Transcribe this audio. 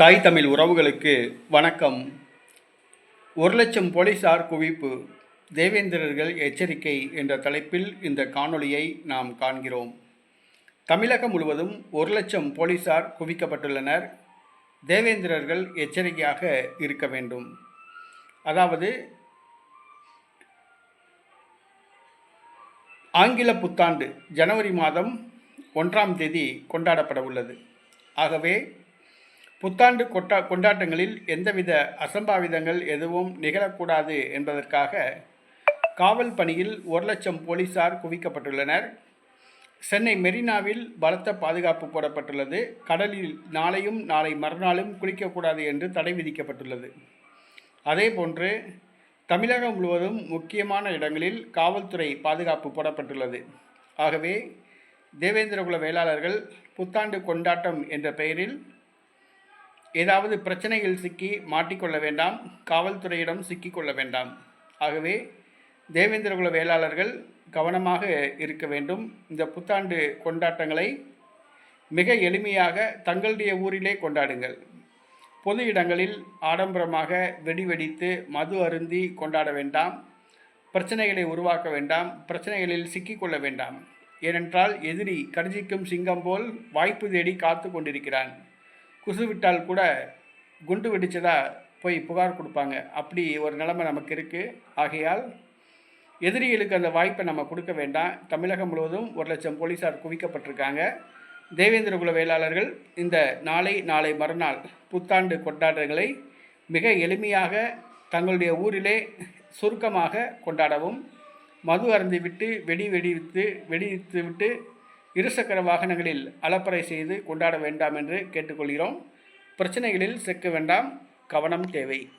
தாய் தமிழ் உறவுகளுக்கு வணக்கம். ஒரு லட்சம் போலீசார் குவிப்பு தேவேந்திரர்கள் எச்சரிக்கை என்ற தலைப்பில் இந்த காணொளியை நாம் காண்கிறோம். தமிழகம் முழுவதும் ஒரு லட்சம் போலீசார் குவிக்கப்பட்டுள்ளனர். தேவேந்திரர்கள் எச்சரிக்கையாக இருக்க வேண்டும். அதாவது ஆங்கில புத்தாண்டு ஜனவரி மாதம் ஒன்றாம் தேதி கொண்டாடப்பட உள்ளது. ஆகவே புத்தாண்டு கொட்டா கொண்டாட்டங்களில் எந்தவித அசம்பாவிதங்கள் எதுவும் நிகழக்கூடாது என்பதற்காக காவல் பணியில் ஒரு லட்சம் போலீசார் குவிக்கப்பட்டுள்ளனர். சென்னை மெரினாவில் பலத்த பாதுகாப்பு போடப்பட்டுள்ளது. கடலில் நாளையும் நாளை மறுநாளும் குளிக்கக்கூடாது என்று தடை விதிக்கப்பட்டுள்ளது. அதேபோன்று தமிழகம் முழுவதும் முக்கியமான இடங்களில் காவல்துறை பாதுகாப்பு போடப்பட்டுள்ளது. ஆகவே தேவேந்திரகுல வேளாளர்கள் புத்தாண்டு கொண்டாட்டம் என்ற பெயரில் ஏதாவது பிரச்சனைகள் சிக்கி மாட்டிக்கொள்ள வேண்டாம் காவல்துறையிடம் சிக்கிக்கொள்ள வேண்டாம். ஆகவே தேவேந்திரகுல வேளாளர்கள் கவனமாக இருக்க வேண்டும். இந்த புத்தாண்டு கொண்டாட்டங்களை மிக எளிமையாக தங்களுடைய ஊரிலே கொண்டாடுங்கள். பொது இடங்களில் ஆடம்பரமாக வெடி வெடித்து மது அருந்தி கொண்டாட வேண்டாம். பிரச்சனைகளை உருவாக்க வேண்டாம். பிரச்சனைகளில் சிக்கிக்கொள்ள வேண்டாம். ஏனென்றால் எதிரி கர்ஜிக்கும் சிங்கம் போல் வாய்ப்பு தேடி காத்து கொண்டிருக்கிறான். குசு விட்டால் கூட குண்டு வெடிச்சதா போய் புகார் கொடுப்பாங்க. அப்படி ஒரு நிலைமை நமக்கு இருக்குது ஆகையால் எதிரிகளுக்கு அந்த வாய்ப்பை நம்ம கொடுக்க வேண்டாம். தமிழகம் முழுவதும் ஒரு லட்சம் போலீஸார் குவிக்கப்பட்டிருக்காங்க. தேவேந்திரகுல வேளாளர்கள் இந்த நாளை நாளை மறுநாள் புத்தாண்டு கொண்டாட்டங்களை மிக எளிமையாக தங்களுடைய ஊரிலே சுருக்கமாக கொண்டாடவும் மது அருந்திவிட்டு வெடி வெடிவித்து வெடித்து விட்டு இருசக்கர வாகனங்களில் அலப்பறை செய்து கொண்டாட வேண்டாம் என்று கேட்டுக்கொள்கிறோம். பிரச்சனைகளில் சிக்க வேண்டாம். கவனம் தேவை.